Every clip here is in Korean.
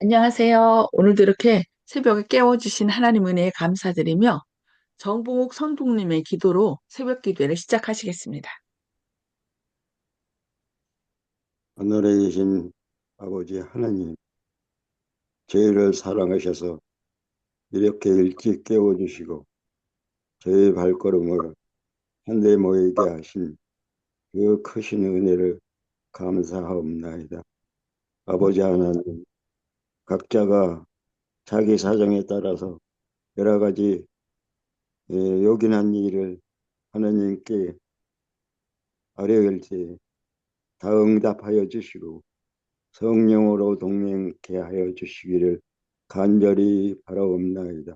안녕하세요. 오늘도 이렇게 새벽에 깨워주신 하나님 은혜에 감사드리며 정봉욱 성도님의 기도로 새벽 기도를 시작하시겠습니다. 하늘에 계신 아버지 하나님, 저희를 사랑하셔서 이렇게 일찍 깨워주시고 저희 발걸음을 한데 모이게 하신 그 크신 은혜를 감사하옵나이다. 아버지 하나님, 각자가 자기 사정에 따라서 여러 가지 예, 요긴한 일을 하나님께 때다 응답하여 주시고 성령으로 동행케 하여 주시기를 간절히 바라옵나이다.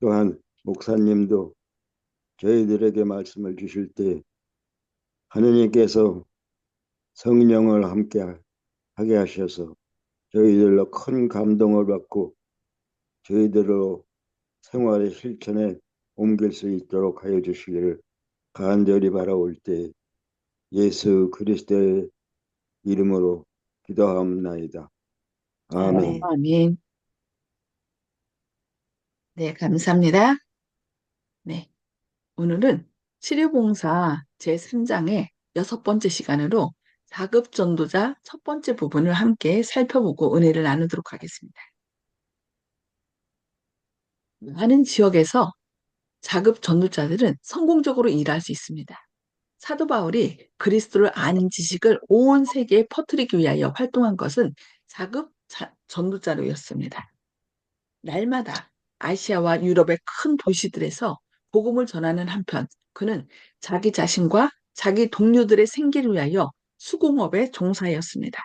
또한 목사님도 저희들에게 말씀을 주실 때 하느님께서 성령을 함께 하게 하셔서 저희들로 큰 감동을 받고 저희들로 생활의 실천에 옮길 수 있도록 하여 주시기를 간절히 바라올 때 예수 그리스도의 이름으로 기도하옵나이다. 아멘. 아멘. 네, 감사합니다. 네. 오늘은 치료봉사 제3장의 여섯 번째 시간으로 4급 전도자 첫 번째 부분을 함께 살펴보고 은혜를 나누도록 하겠습니다. 많은 지역에서 자급 전도자들은 성공적으로 일할 수 있습니다. 사도 바울이 그리스도를 아는 지식을 온 세계에 퍼뜨리기 위하여 활동한 것은 자급 전도자로였습니다. 날마다 아시아와 유럽의 큰 도시들에서 복음을 전하는 한편 그는 자기 자신과 자기 동료들의 생계를 위하여 수공업에 종사하였습니다.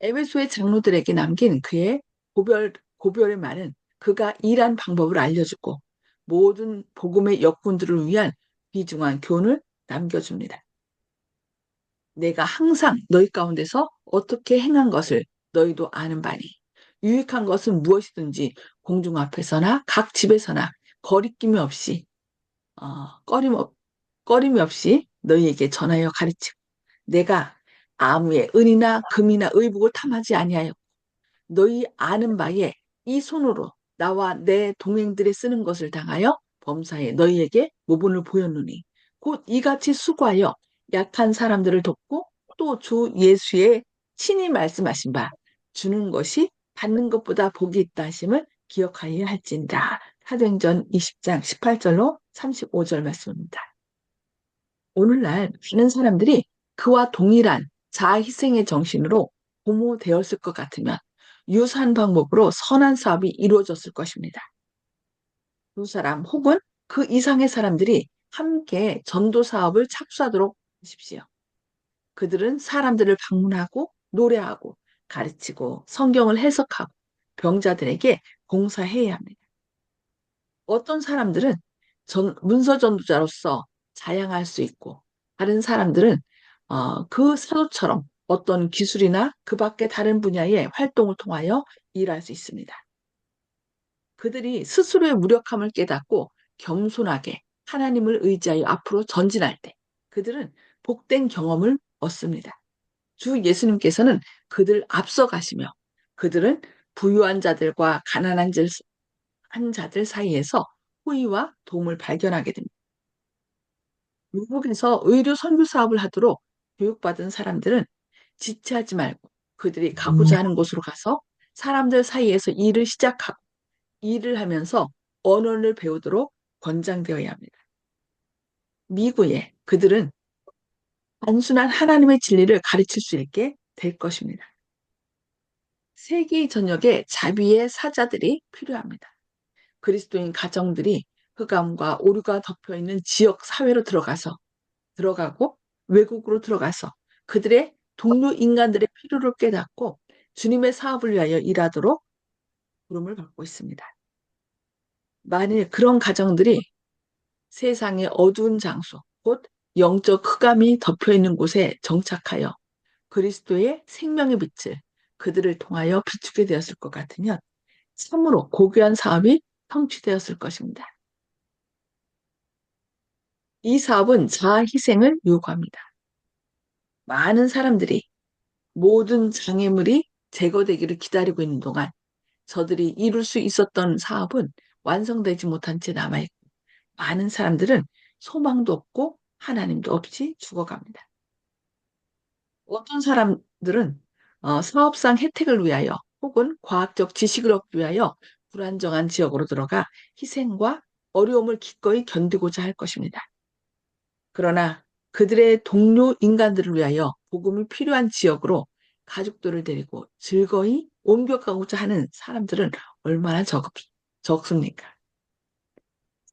에베소의 장로들에게 남긴 그의 고별, 고별의 말은 그가 일한 방법을 알려주고 모든 복음의 역군들을 위한 비중한 교훈을 남겨줍니다. 내가 항상 너희 가운데서 어떻게 행한 것을 너희도 아는 바니 유익한 것은 무엇이든지 공중 앞에서나 각 집에서나 거리낌이 없이 어, 꺼림, 꺼림이 없이 너희에게 전하여 가르치고 내가 아무의 은이나 금이나 의복을 탐하지 아니하였고 너희 아는 바에 이 손으로 나와 내 동행들의 쓰는 것을 당하여 범사에 너희에게 모본을 보였노니 곧 이같이 수고하여 약한 사람들을 돕고 또 주 예수의 친히 말씀하신 바 주는 것이 받는 것보다 복이 있다 하심을 기억하여야 할진다. 사도행전 20장 18절로 35절 말씀입니다. 오늘날 많은 사람들이 그와 동일한 자아 희생의 정신으로 고모되었을 것 같으면 유사한 방법으로 선한 사업이 이루어졌을 것입니다. 두 사람 혹은 그 이상의 사람들이 함께 전도 사업을 착수하도록 하십시오. 그들은 사람들을 방문하고 노래하고 가르치고 성경을 해석하고 병자들에게 봉사해야 합니다. 어떤 사람들은 전, 문서 전도자로서 자양할 수 있고 다른 사람들은 어, 그 사도처럼 어떤 기술이나 그 밖의 다른 분야의 활동을 통하여 일할 수 있습니다. 그들이 스스로의 무력함을 깨닫고 겸손하게 하나님을 의지하여 앞으로 전진할 때 그들은 복된 경험을 얻습니다. 주 예수님께서는 그들 앞서가시며 그들은 부유한 자들과 가난한 자들 사이에서 호의와 도움을 발견하게 됩니다. 미국에서 의료 선교 사업을 하도록 교육받은 사람들은 지체하지 말고 그들이 가고자 하는 곳으로 가서 사람들 사이에서 일을 시작하고 일을 하면서 언어를 배우도록 권장되어야 합니다. 미국에 그들은 단순한 하나님의 진리를 가르칠 수 있게 될 것입니다. 세계 전역에 자비의 사자들이 필요합니다. 그리스도인 가정들이 흑암과 오류가 덮여 있는 지역 사회로 들어가서 들어가고 외국으로 들어가서 그들의 동료 인간들의 필요를 깨닫고 주님의 사업을 위하여 일하도록 부름을 받고 있습니다. 만일 그런 가정들이 세상의 어두운 장소, 곧 영적 흑암이 덮여 있는 곳에 정착하여 그리스도의 생명의 빛을 그들을 통하여 비추게 되었을 것 같으면 참으로 고귀한 사업이 성취되었을 것입니다. 이 사업은 자아 희생을 요구합니다. 많은 사람들이 모든 장애물이 제거되기를 기다리고 있는 동안 저들이 이룰 수 있었던 사업은 완성되지 못한 채 남아있고 많은 사람들은 소망도 없고 하나님도 없이 죽어갑니다. 어떤 사람들은 어, 사업상 혜택을 위하여 혹은 과학적 지식을 얻기 위하여 불안정한 지역으로 들어가 희생과 어려움을 기꺼이 견디고자 할 것입니다. 그러나 그들의 동료 인간들을 위하여 복음이 필요한 지역으로 가족들을 데리고 즐거이 옮겨가고자 하는 사람들은 얼마나 적, 적습니까?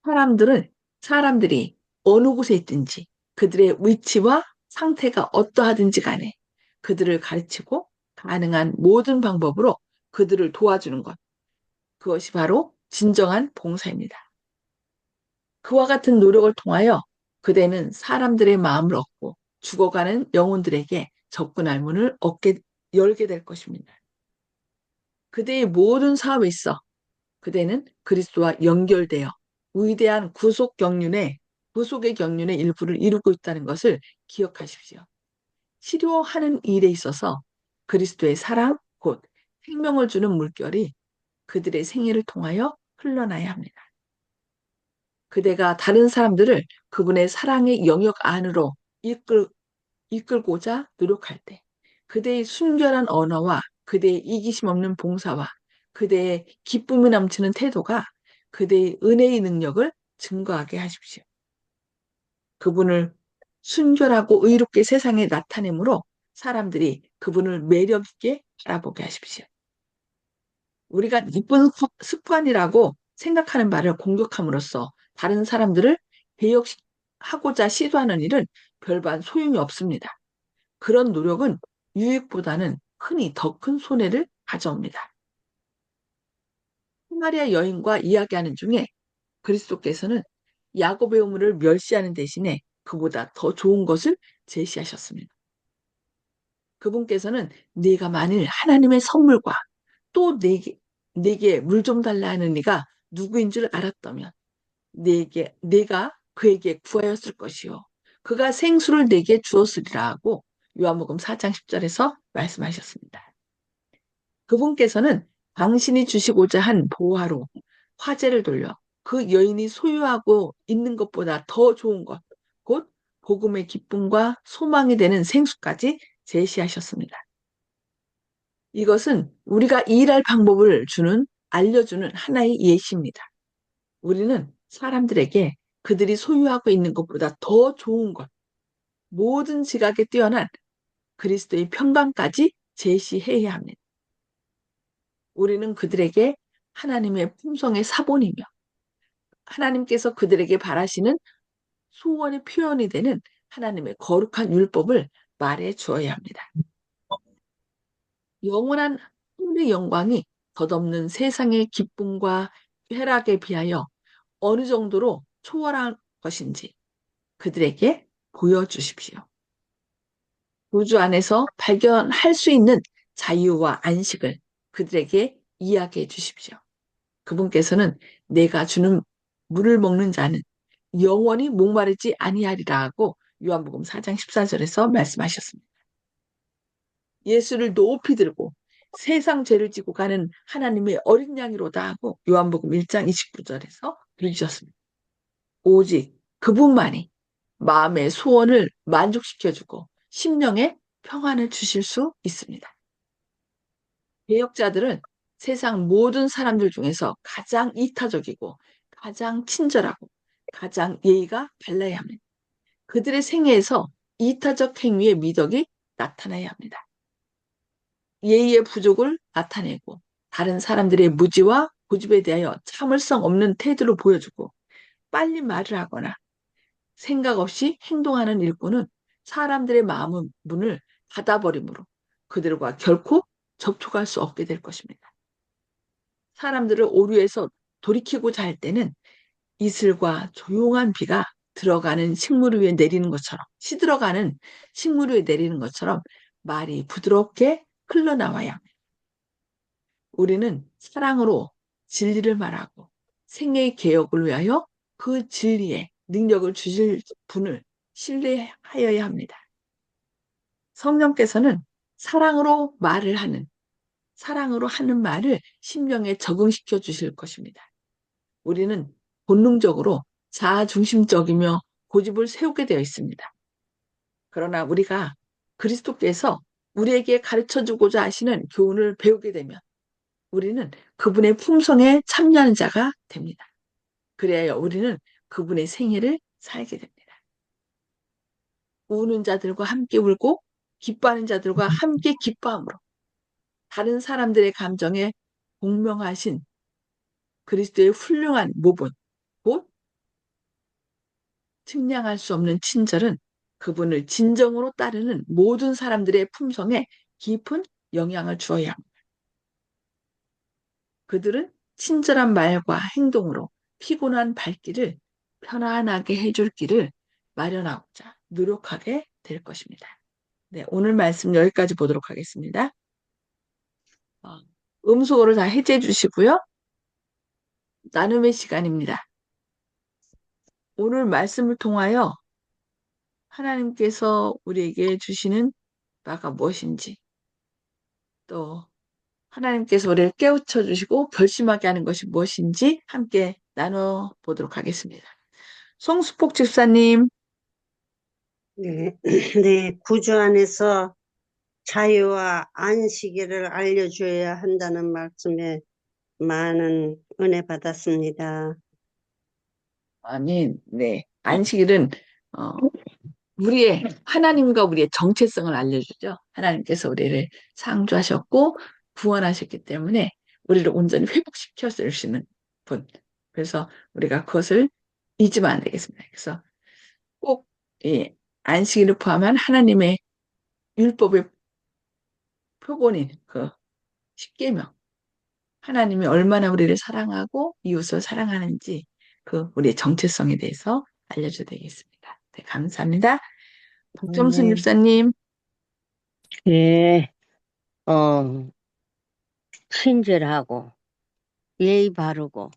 사람들은 사람들이 어느 곳에 있든지 그들의 위치와 상태가 어떠하든지 간에 그들을 가르치고 가능한 모든 방법으로 그들을 도와주는 것. 그것이 바로 진정한 봉사입니다. 그와 같은 노력을 통하여 그대는 사람들의 마음을 얻고 죽어가는 영혼들에게 접근할 문을 얻게, 열게 될 것입니다. 그대의 모든 사업에 있어 그대는 그리스도와 연결되어 위대한 구속 경륜의 구속의 경륜의 일부를 이루고 있다는 것을 기억하십시오. 치료하는 일에 있어서 그리스도의 사랑, 곧 생명을 주는 물결이 그들의 생애를 통하여 흘러나야 합니다. 그대가 다른 사람들을 그분의 사랑의 영역 안으로 이끌, 이끌고자 노력할 때 그대의 순결한 언어와 그대의 이기심 없는 봉사와 그대의 기쁨이 넘치는 태도가 그대의 은혜의 능력을 증거하게 하십시오. 그분을 순결하고 의롭게 세상에 나타내므로 사람들이 그분을 매력 있게 바라보게 하십시오. 우리가 나쁜 습관이라고 생각하는 말을 공격함으로써 다른 사람들을 배역하고자 시도하는 일은 별반 소용이 없습니다. 그런 노력은 유익보다는 흔히 더 큰 손해를 가져옵니다. 마리아 여인과 이야기하는 중에 그리스도께서는 야곱의 우물을 멸시하는 대신에 그보다 더 좋은 것을 제시하셨습니다. 그분께서는 네가 만일 하나님의 선물과 또 내게 내게 물 좀 달라 하는 이가 누구인 줄 알았다면 내게 내가 그에게 구하였을 것이요 그가 생수를 내게 주었으리라 하고 요한복음 4장 10절에서 말씀하셨습니다. 그분께서는 당신이 주시고자 한 보화로 화제를 돌려 그 여인이 소유하고 있는 것보다 더 좋은 것, 곧 복음의 기쁨과 소망이 되는 생수까지 제시하셨습니다. 이것은 우리가 일할 방법을 주는, 알려주는 하나의 예시입니다. 우리는 사람들에게 그들이 소유하고 있는 것보다 더 좋은 것, 모든 지각에 뛰어난 그리스도의 평강까지 제시해야 합니다. 우리는 그들에게 하나님의 품성의 사본이며 하나님께서 그들에게 바라시는 소원의 표현이 되는 하나님의 거룩한 율법을 말해 주어야 합니다. 영원한 하늘의 영광이 덧없는 세상의 기쁨과 쾌락에 비하여 어느 정도로 초월한 것인지 그들에게 보여주십시오. 우주 안에서 발견할 수 있는 자유와 안식을 그들에게 이야기해 주십시오. 그분께서는 내가 주는 물을 먹는 자는 영원히 목마르지 아니하리라 하고 요한복음 4장 14절에서 말씀하셨습니다. 예수를 높이 들고 세상 죄를 지고 가는 하나님의 어린 양이로다 하고 요한복음 1장 29절에서 들으셨습니다. 오직 그분만이 마음의 소원을 만족시켜주고 심령에 평안을 주실 수 있습니다. 개혁자들은 세상 모든 사람들 중에서 가장 이타적이고 가장 친절하고 가장 예의가 발라야 합니다. 그들의 생애에서 이타적 행위의 미덕이 나타나야 합니다. 예의의 부족을 나타내고 다른 사람들의 무지와 고집에 대하여 참을성 없는 태도를 보여주고 빨리 말을 하거나 생각 없이 행동하는 일꾼은 사람들의 마음의 문을 닫아버리므로 그들과 결코 접촉할 수 없게 될 것입니다. 사람들을 오류에서 돌이키고자 할 때는 이슬과 조용한 비가 들어가는 식물 위에 내리는 것처럼 시들어가는 식물 위에 내리는 것처럼 말이 부드럽게 흘러나와야 합니다. 우리는 사랑으로 진리를 말하고 생애의 개혁을 위하여 그 진리에 능력을 주실 분을 신뢰하여야 합니다. 성령께서는 사랑으로 말을 하는 사랑으로 하는 말을 심령에 적응시켜 주실 것입니다. 우리는 본능적으로 자아중심적이며 고집을 세우게 되어 있습니다. 그러나 우리가 그리스도께서 우리에게 가르쳐 주고자 하시는 교훈을 배우게 되면 우리는 그분의 품성에 참여하는 자가 됩니다. 그래야 우리는 그분의 생애를 살게 됩니다. 우는 자들과 함께 울고 기뻐하는 자들과 함께 기뻐함으로 다른 사람들의 감정에 공명하신 그리스도의 훌륭한 모본, 곧 측량할 수 없는 친절은 그분을 진정으로 따르는 모든 사람들의 품성에 깊은 영향을 주어야 합니다. 그들은 친절한 말과 행동으로 피곤한 발길을 편안하게 해줄 길을 마련하고자 노력하게 될 것입니다. 네, 오늘 말씀 여기까지 보도록 하겠습니다. 어, 음소거를 다 해제해 주시고요. 나눔의 시간입니다. 오늘 말씀을 통하여 하나님께서 우리에게 주시는 바가 무엇인지 또 하나님께서 우리를 깨우쳐 주시고 결심하게 하는 것이 무엇인지 함께 나눠 보도록 하겠습니다. 송수폭 집사님, 네, 네, 구주 안에서 자유와 안식일을 알려줘야 한다는 말씀에 많은 은혜 받았습니다. 아니, 네, 안식일은 어, 우리의 하나님과 우리의 정체성을 알려주죠. 하나님께서 우리를 창조하셨고 구원하셨기 때문에 우리를 온전히 회복시켜 주시는 분. 그래서 우리가 그것을 잊으면 안 되겠습니다. 그래서 꼭 이 안식일을 포함한 하나님의 율법의 표본인 그 십계명 하나님이 얼마나 우리를 사랑하고 이웃을 사랑하는지 그 우리의 정체성에 대해서 알려줘야 되겠습니다. 네, 감사합니다. 박정순 네. 집사님, 네, 어, 친절하고 예의 바르고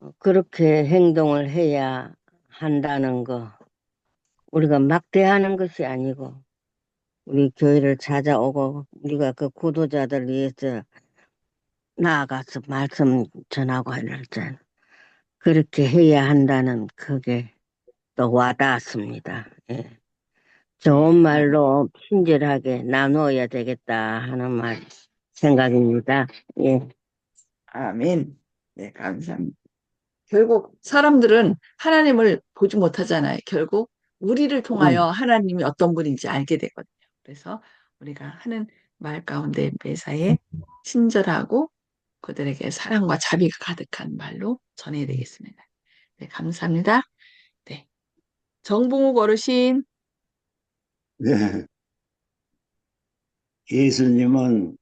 어, 그렇게 행동을 해야 한다는 거 우리가 막대하는 것이 아니고 우리 교회를 찾아오고 우리가 그 구도자들 위해서 나아가서 말씀 전하고 하는 때 그렇게 해야 한다는 그게 또 와닿았습니다. 예. 좋은 말로 친절하게 나누어야 되겠다 하는 말 생각입니다. 예. 아멘. 네, 감사합니다. 결국 사람들은 하나님을 보지 못하잖아요. 결국 우리를 통하여 하나님이 어떤 분인지 알게 되거든요. 그래서 우리가 하는 말 가운데 매사에 친절하고 그들에게 사랑과 자비가 가득한 말로 전해야 되겠습니다. 네, 감사합니다. 네. 정봉욱 어르신, 네. 예수님은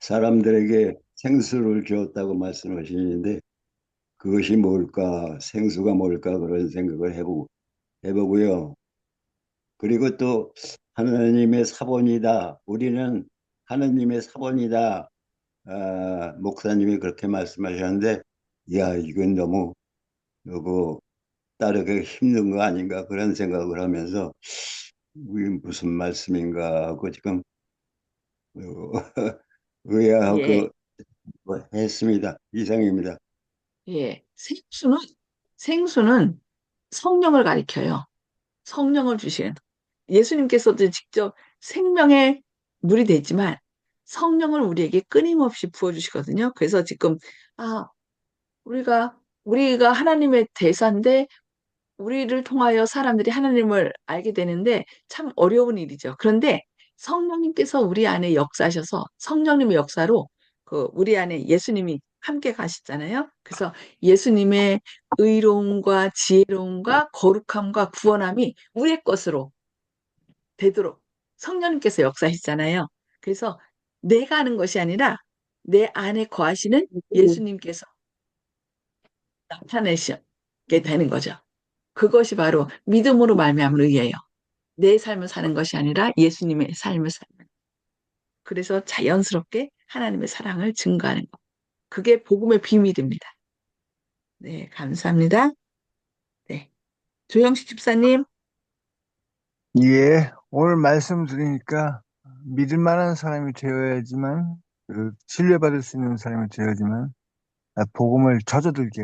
사람들에게 생수를 주었다고 말씀하시는데 그것이 뭘까, 생수가 뭘까 그런 생각을 해보고 해보고요. 그리고 또 하나님의 사본이다. 우리는 하나님의 사본이다. 아, 목사님이 그렇게 말씀하셨는데, 야, 이건 너무 너무 따르기 힘든 거 아닌가 그런 생각을 하면서 무슨 말씀인가 하고 지금 어, 의아하고 예. 뭐 했습니다. 이상입니다. 예, 생수는, 생수는 성령을 가리켜요. 성령을 주시는. 예수님께서도 직접 생명의 물이 되지만 성령을 우리에게 끊임없이 부어주시거든요. 그래서 지금, 아, 우리가, 우리가 하나님의 대사인데 우리를 통하여 사람들이 하나님을 알게 되는데 참 어려운 일이죠. 그런데 성령님께서 우리 안에 역사하셔서 성령님의 역사로 그 우리 안에 예수님이 함께 가시잖아요. 그래서 예수님의 의로움과 지혜로움과 거룩함과 구원함이 우리의 것으로 되도록 성령님께서 역사하시잖아요. 그래서 내가 하는 것이 아니라 내 안에 거하시는 예수님께서 나타내시게 되는 거죠. 그것이 바로 믿음으로 말미암은 의예요. 내 삶을 사는 것이 아니라 예수님의 삶을 사는. 그래서 자연스럽게 하나님의 사랑을 증거하는 것. 그게 복음의 비밀입니다. 네, 감사합니다. 네. 조영식 집사님, 예, 오늘 말씀 들으니까 믿을 만한 사람이 되어야지만 그 신뢰받을 수 있는 사람이 되어야지만 아, 복음을 젖어들게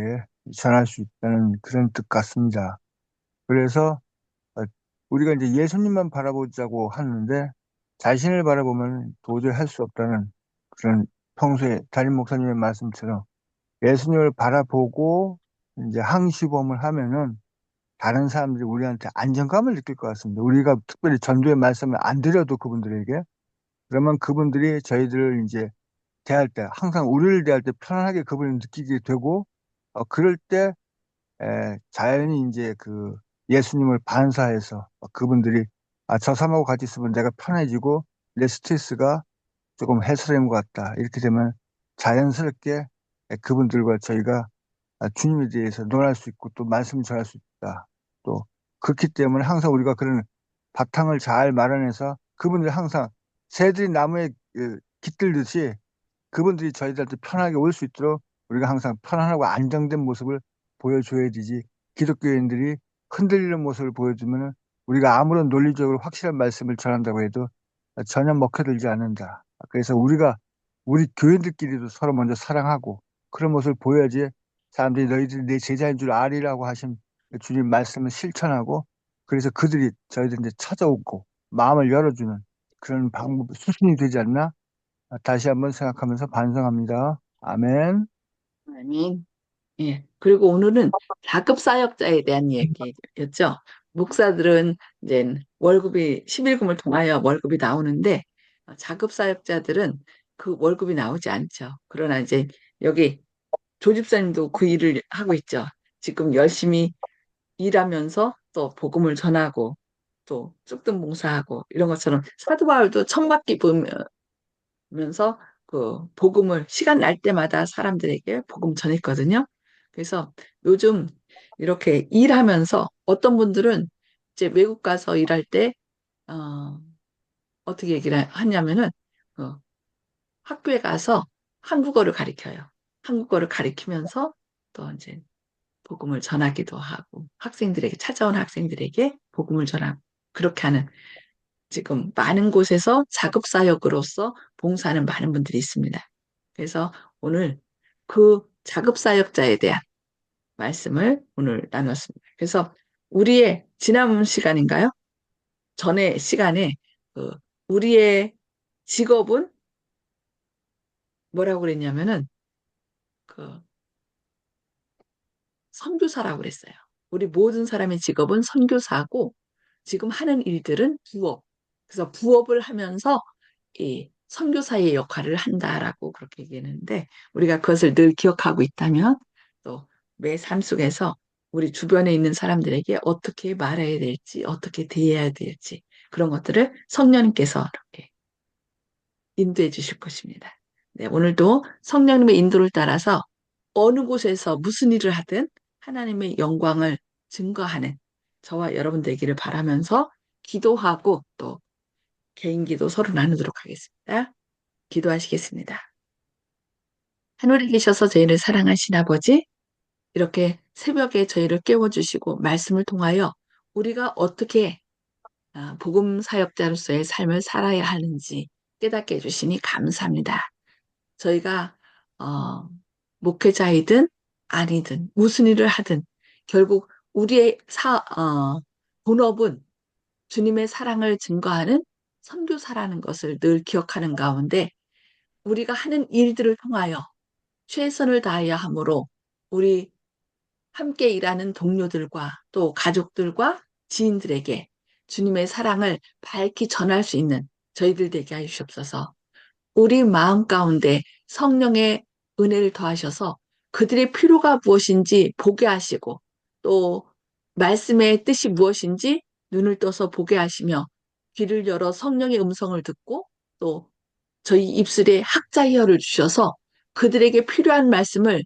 전할 수 있다는 그런 뜻 같습니다. 그래서 아, 우리가 이제 예수님만 바라보자고 하는데 자신을 바라보면 도저히 할 수 없다는 그런 평소에 담임 목사님의 말씀처럼 예수님을 바라보고 이제 항시범을 하면은 다른 사람들이 우리한테 안정감을 느낄 것 같습니다. 우리가 특별히 전도의 말씀을 안 드려도 그분들에게 그러면 그분들이 저희들을 이제 대할 때 항상 우리를 대할 때 편안하게 그분을 느끼게 되고 어, 그럴 때 에, 자연히 이제 그 예수님을 반사해서 그분들이 아, 저 사람하고 같이 있으면 내가 편해지고 내 스트레스가 조금 해소된 것 같다. 이렇게 되면 자연스럽게 그분들과 저희가 아, 주님에 대해서 논할 수 있고 또 말씀을 전할 수 있다. 또 그렇기 때문에 항상 우리가 그런 바탕을 잘 마련해서 그분들이 항상 새들이 나무에 그, 깃들듯이 그분들이 저희들한테 편하게 올 수 있도록 우리가 항상 편안하고 안정된 모습을 보여줘야 되지 기독교인들이 흔들리는 모습을 보여주면 우리가 아무런 논리적으로 확실한 말씀을 전한다고 해도 전혀 먹혀들지 않는다. 그래서 우리가 우리 교인들끼리도 서로 먼저 사랑하고 그런 모습을 보여야지 사람들이 너희들이 내 제자인 줄 아리라고 하신 주님 말씀을 실천하고 그래서 그들이 저희들한테 찾아오고 마음을 열어주는 그런 방법 수순이 되지 않나 다시 한번 생각하면서 반성합니다. 아멘. 아멘. 예. 그리고 오늘은 자급 사역자에 대한 얘기였죠. 목사들은 이제 월급이 11금을 통하여 월급이 나오는데 어, 자급 사역자들은 그 월급이 나오지 않죠. 그러나 이제 여기 조집사님도 그 일을 하고 있죠. 지금 열심히 일하면서 또 복음을 전하고 또 쑥등 봉사하고 이런 것처럼 사도 바울도 천막기 보면서 그 복음을 시간 날 때마다 사람들에게 복음 전했거든요. 그래서 요즘 이렇게 일하면서 어떤 분들은 이제 외국 가서 일할 때 어, 어떻게 얘기를 하냐면은 어, 학교에 가서 한국어를 가르쳐요. 한국어를 가르치면서 또 이제 복음을 전하기도 하고 학생들에게 찾아온 학생들에게 복음을 전하고 그렇게 하는 지금 많은 곳에서 자급사역으로서 봉사하는 많은 분들이 있습니다. 그래서 오늘 그 자급사역자에 대한 말씀을 오늘 나눴습니다. 그래서 우리의 지난 시간인가요? 전에 시간에 그 우리의 직업은 뭐라고 그랬냐면은 그 선교사라고 그랬어요. 우리 모든 사람의 직업은 선교사고 지금 하는 일들은 부업. 그래서 부업을 하면서 이 선교사의 역할을 한다라고 그렇게 얘기했는데 우리가 그것을 늘 기억하고 있다면 또 매 삶 속에서 우리 주변에 있는 사람들에게 어떻게 말해야 될지 어떻게 대해야 될지 그런 것들을 성령님께서 이렇게 인도해 주실 것입니다. 네, 오늘도 성령님의 인도를 따라서 어느 곳에서 무슨 일을 하든 하나님의 영광을 증거하는 저와 여러분 되기를 바라면서 기도하고 또 개인 기도 서로 나누도록 하겠습니다. 기도하시겠습니다. 하늘에 계셔서 저희를 사랑하신 아버지, 이렇게 새벽에 저희를 깨워주시고 말씀을 통하여 우리가 어떻게 아, 복음 사역자로서의 삶을 살아야 하는지 깨닫게 해주시니 감사합니다. 저희가 어, 목회자이든 아니든 무슨 일을 하든 결국 우리의 사, 어, 본업은 주님의 사랑을 증거하는 선교사라는 것을 늘 기억하는 가운데 우리가 하는 일들을 통하여 최선을 다해야 하므로 우리 함께 일하는 동료들과 또 가족들과 지인들에게 주님의 사랑을 밝히 전할 수 있는 저희들 되게 하여 주옵소서. 우리 마음 가운데 성령의 은혜를 더하셔서 그들의 필요가 무엇인지 보게 하시고 또 말씀의 뜻이 무엇인지 눈을 떠서 보게 하시며 귀를 열어 성령의 음성을 듣고 또 저희 입술에 학자혈을 주셔서 그들에게 필요한 말씀을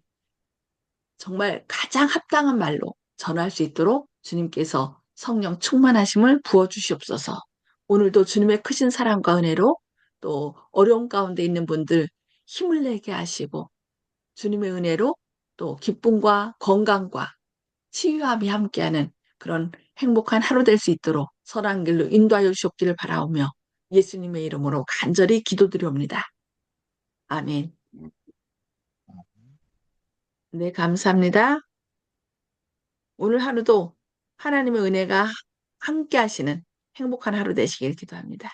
정말 가장 합당한 말로 전할 수 있도록 주님께서 성령 충만하심을 부어주시옵소서. 오늘도 주님의 크신 사랑과 은혜로 또 어려운 가운데 있는 분들 힘을 내게 하시고 주님의 은혜로 또 기쁨과 건강과 치유함이 함께하는 그런 행복한 하루 될 수 있도록 선한 길로 인도하여 주옵기를 바라오며 예수님의 이름으로 간절히 기도드려옵니다. 아멘. 네, 감사합니다. 오늘 하루도 하나님의 은혜가 함께 하시는 행복한 하루 되시길 기도합니다.